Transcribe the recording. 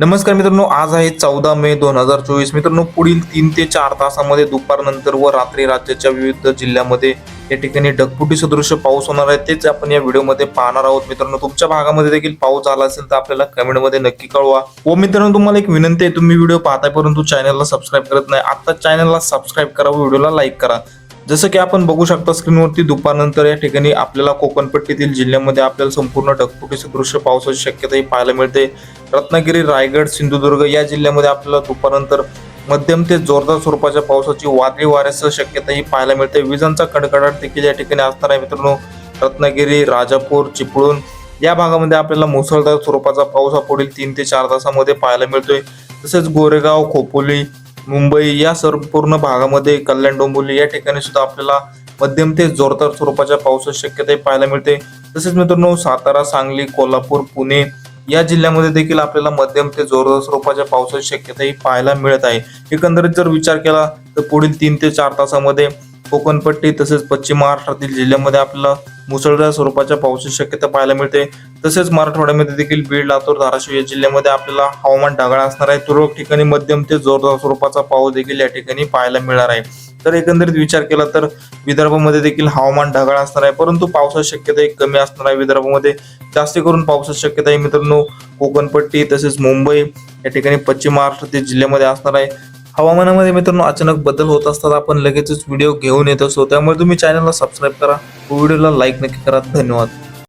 नमस्कार मित्रांनो आज आहे चौदा मे दोन हजार चोवीस. मित्रांनो पुढील तीन ते चार तासामध्ये दुपारनंतर व रात्री राज्याच्या विविध जिल्ह्यामध्ये या ठिकाणी ढगफुटी सदृश्य पाऊस होणार आहे. तेच आपण या व्हिडिओमध्ये पाहणार आहोत. मित्रांनो तुमच्या भागामध्ये देखील पाऊस झाला असेल तर आपल्याला कमेंटमध्ये नक्की कळवा. व मित्रांनो तुम्हाला एक विनंती आहे तुम्ही व्हिडिओ पाहताय परंतु चॅनलला सबस्क्राईब करत नाही आता चॅनलला सबस्क्राईब करा व व्हिडिओला लाईक करा. जसं की आपण बघू शकता स्क्रीनवरती दुपारनंतर या ठिकाणी आपल्याला कोकणपट्टीतील जिल्ह्यामध्ये आपल्याला संपूर्ण ढगफुटी सदृश्य पावसाची शक्यताही पाहायला मिळते. रत्नागिरी रायगड सिंधुदुर्ग या जिल्ह्यामध्ये आपल्याला दुपारनंतर मध्यम ते जोरदार स्वरूपाच्या पावसाची वादळी वाऱ्यासह शक्यताही पाहायला मिळते. विजांचा कडकडाट देखील या ठिकाणी असणार आहे मित्रांनो. रत्नागिरी राजापूर चिपळूण या भागामध्ये आपल्याला मुसळधार स्वरूपाचा पाऊस हा पुढील तीन ते चार तासामध्ये पाहायला मिळतोय. तसेच गोरेगाव खोपोली मुंबई या संपूर्ण भागामध्ये कल्याण डोंबिवली या ठिकाणी सुद्धा आपल्याला मध्यम ते जोरदार स्वरूपाच्या पावसाची शक्यताही पाहायला मिळते. तसेच मित्रांनो सातारा सांगली कोल्हापूर पुणे या जिल्ह्यामध्ये देखील आपल्याला मध्यम ते जोरदार स्वरूपाच्या पावसाची शक्यताही पाहायला मिळत आहे. एकंदरीत जर विचार केला तर पुढील तीन ते चार तासामध्ये कोकणपट्टी तसेच पश्चिम महाराष्ट्रातील जिल्ह्यामध्ये आपल्याला मुसळधार स्वरूपाच्या पावसाची शक्यता पाहायला मिळते. तसेच मराठवाड्यामध्ये देखील बीड लातूर धाराशिव या जिल्ह्यामध्ये आपल्याला हवामान ढगाळ असणार आहे. तुरळक ठिकाणी मध्यम ते जोरदार स्वरूपाचा पाऊस देखील या ठिकाणी पाहायला मिळणार आहे. तर एकंदरीत विचार केला तर विदर्भामध्ये देखील हवामान ढगाळ असणार आहे परंतु पावसाची शक्यता एक कमी असणार आहे. विदर्भामध्ये जास्त करून पावसाची शक्यता आहे मित्रांनो कोकणपट्टी तसेच मुंबई या ठिकाणी पश्चिम महाराष्ट्रातील जिल्ह्यामध्ये असणार आहे. हवामानामध्ये मित्रांनो अचानक बदल होत असतात. आपण लगेचच व्हिडिओ घेऊन येत असतो. त्यामुळे तुम्ही चॅनलला सबस्क्राईब करा. व्हिडिओला लाईक नक्की करा. धन्यवाद.